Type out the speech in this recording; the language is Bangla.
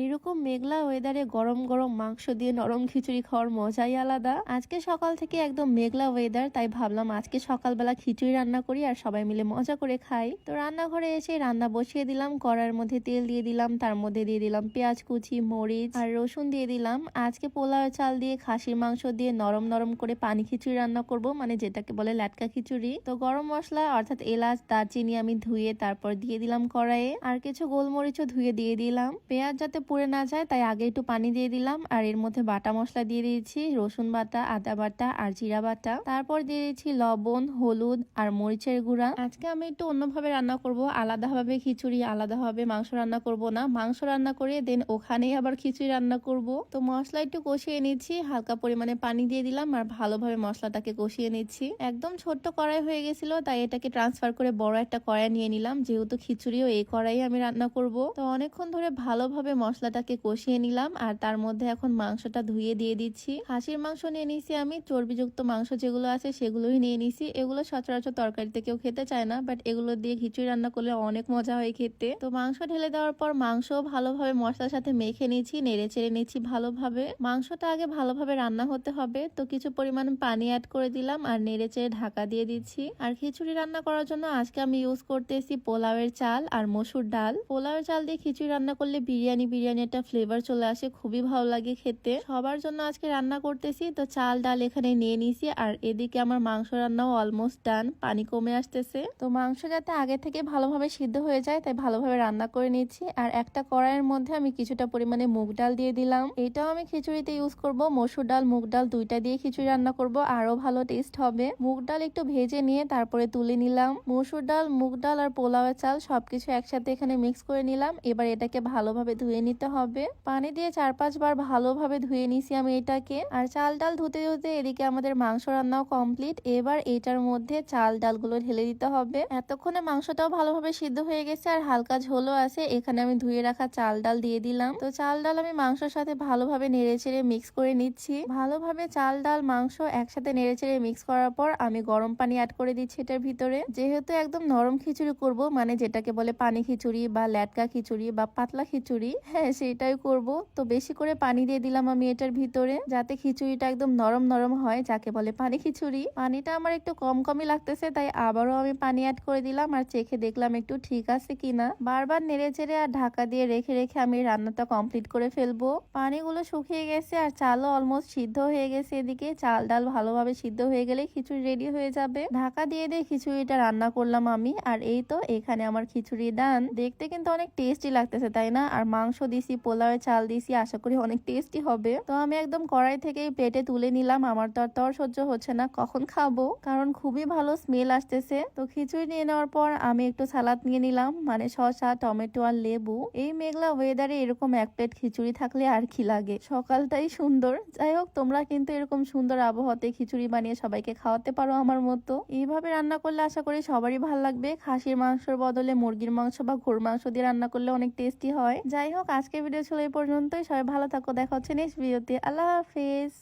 এইরকম মেঘলা ওয়েদারে গরম গরম মাংস দিয়ে নরম খিচুড়ি খাওয়ার মজাই আলাদা। আজকে সকাল থেকে একদম মেঘলা ওয়েদার তাই ভাবলাম আজকে সকালবেলা খিচুড়ি রান্না করি আর সবাই মিলে মজা করে খাই। তো রান্নাঘরে এসে রান্না বসিয়ে দিলাম, কড়াইয়ের মধ্যে তেল দিয়ে দিলাম, তার মধ্যে দিয়ে দিলাম পেঁয়াজ, কুচি, মরিচ আর রসুন দিয়ে দিলাম। আজকে পোলাও, চাল দিয়ে খাসির মাংস দিয়ে নরম নরম করে পানি খিচুড়ি রান্না করব মানে যেটাকে বলে ল্যাটকা খিচুড়ি। তো গরম মশলা অর্থাৎ এলাচ, দারচিনি আমি ধুয়ে তারপর দিয়ে দিলাম কড়াইয়ে। আর কিছু গোলমরিচও ধুয়ে দিয়ে দিলাম। পেঁয়াজ যাতে পুড়ে না যায়, তাই আগে একটু পানি দিয়ে দিলাম। আর এর মধ্যে বাটা মশলা দিয়ে দিয়েছি, রসুন বাটা, আদা বাটা আর জিরা বাটা। তারপর দিয়ে দিয়েছি লবণ, হলুদ আর মরিচের গুঁড়া। আজকে আমি একটু অন্যভাবে রান্না করব, আলাদাভাবে খিচুড়ি, আলাদাভাবে মাংস রান্না করব না। মাংস রান্না করে দেন ওখানেই আবার খিচুড়ি রান্না করব। তো মশলা একটু কষিয়ে নিচ্ছি, হালকা পরিমাণে পানি দিয়ে দিলাম আর ভালোভাবে মশলাটাকে কষিয়ে নিচ্ছি। একদম ছোট্ট কড়াই হয়ে গেছিল, তাই এটাকে ট্রান্সফার করে বড় একটা কড়াই নিয়ে নিলাম। যেহেতু খিচুড়িও এই কড়াই আমি রান্না করব। তো অনেকক্ষণ ধরে ভালোভাবে মশলাটাকে কষিয়ে নিলাম আর তার মধ্যে এখন মাংসটা ধুয়ে দিয়ে দিচ্ছি। খাসির মাংস নিয়ে নিছি আমি, চর্বিযুক্ত মাংস যেগুলো আছে সেগুলোই নিয়ে নিছি এগুলো সচরাচর তরকারিতে কেউ খেতে চায় না বাট এগুলো দিয়ে খিচুড়ি রান্না করলে অনেক মজা হয় খেতে। তো মাংস ঢেলে দেওয়ার পর মাংস ভালোভাবে মশলার সাথে মেখে নিচ্ছি নেড়ে চেড়ে নিচ্ছি ভালোভাবে। মাংসটা আগে ভালোভাবে রান্না হতে হবে, তো কিছু পরিমাণ পানি অ্যাড করে দিলাম আর নেড়ে চেড়ে ঢাকা দিয়ে দিচ্ছি। আর খিচুড়ি রান্না করার জন্য আজকে আমি ইউজ করতেছি পোলাওয়ের চাল আর মসুর ডাল। পোলাওয়ের চাল দিয়ে খিচুড়ি রান্না করলে বিরিয়ানি বিরিয়ানি একটা ফ্লেভার চলে আসে, খুবই ভালো লাগে খেতে। সবার জন্য আজকে রান্না করতেছি, তো চাল, ডাল এখানে নিয়ে নিছি আর এদিকে আমার মাংস রান্নাও অলমোস্ট ডান পানি কমে আসতেছে। তো মাংস যাতে আগে থেকে ভালোভাবে সিদ্ধ হয়ে যায়, তাই ভালোভাবে রান্না করে নিচ্ছি আর একটা কড়াইয়ের মধ্যে আমি কিছুটা পরিমাণে মুগ ডাল দিয়ে দিলাম। এটাও আমি খিচুড়িতে ইউজ করব, মসুর ডাল, মুগ ডাল দুইটা দিয়ে খিচুড়ি রান্না করব আরও ভালো টেস্ট হবে। মুগ ডাল একটু ভেজে নিয়ে তারপরে তুলে নিলাম। মসুর ডাল, মুগ ডাল আর পোলাওয়ের চাল সবকিছু একসাথে এখানে মিক্স করে নিলাম, এবার এটাকে ভালোভাবে ধুয়ে নিতে হবে। পানি দিয়ে চার পাঁচবার ভালোভাবে ধুয়ে নিছি আমি এটাকে। আর চাল ডাল ধুতে ধুতে এদিকে আমাদের মাংস রান্নাও কমপ্লিট। এবার এটার মধ্যে চাল ডালগুলো ঢেলে দিতে হবে। এতক্ষণে মাংসটাও ভালোভাবে সিদ্ধ হয়ে গেছে আর হালকা ঝোলও আছে। এখানে আমি ধুয়ে রাখা চাল ডাল দিয়ে দিলাম। তো চাল ডাল আমি মাংসের সাথে ভালোভাবে নেড়ে চেড়ে মিক্স করে নিচ্ছি। ভালোভাবে চাল ডাল, মাংস একসাথে নেড়ে চেড়ে মিক্স করার পর আমি গরম পানি অ্যাড করে দিচ্ছি এটার ভিতরে। যেহেতু একদম নরম খিচুড়ি করব মানে যেটাকে বলে পানি খিচুড়ি বা ল্যাটকা খিচুড়ি বা পাতলা খিচুড়ি হ্যাঁ সেটাই করব। তো বেশি করে পানি দিয়ে দিলাম আমি এটার ভিতরে, যাতে খিচুড়িটা একদম নরম নরম হয়, যাকে বলে পানি খিচুড়ি। পানিটা আমার একটু কম কমই লাগতেছে, তাই আবারও আমি পানি অ্যাড করে দিলাম আর চেখে দেখলাম একটু ঠিক আছে কিনা। বারবার নেড়ে চেড়ে আর ঢাকা দিয়ে রেখে রেখে আমি রান্নাটা কমপ্লিট করে ফেলব। পানিগুলো শুকিয়ে গেছে আর চালও অলমোস্ট সিদ্ধ হয়ে গেছে এদিকে। চাল ডাল ভালোভাবে সিদ্ধ হয়ে গেলে খিচুড়ি রেডি হয়ে যাবে। ঢাকা দিয়ে দিয়ে খিচুড়িটা রান্না করলাম আমি, আর এই তো এখানে আমার খিচুড়ি ডান দেখতে কিন্তু অনেক টেস্টি লাগতেছে, তাই না? আর মাংস দিছি, পোলাওয়ের চাল দিছি, আশা করি অনেক টেস্টি হবে। তো আমি একদম কড়াই থেকে প্লেটে তুলে নিলাম। আমার তো আর তর সহ্য হচ্ছে না, কখন খাব? কারণ খুবই ভালো স্মেল আসতেছে। তো খিচুড়ি নিয়ে নেওয়ার পর আমি একটু সালাদ নিয়ে নিলাম মানে শসা, টমেটো আর লেবু। এই মেঘলা ওয়েদারে এরকম এক প্লেট খিচুড়ি থাকলে আর কি লাগে? সকালটাই সুন্দর। যাই হোক, তোমরা কিন্তু এরকম সুন্দর আবহাওয়াতে খিচুড়ি বানিয়ে সবাইকে খাওয়াতে পারো আমার মতো। এইভাবে রান্না করলে আশা করি সবারই ভালো লাগবে। খাসির মাংসর বদলে মুরগির মাংস বা ঘোর মাংস দিয়ে রান্না করলে অনেক টেস্টি হয়। যাই হোক আজকে ভিডিও ছিল এই পর্যন্তই। সবাই ভালো থাকো দেখা হচ্ছে নেক্সট ভিডিওতে আল্লাহ হাফিজ।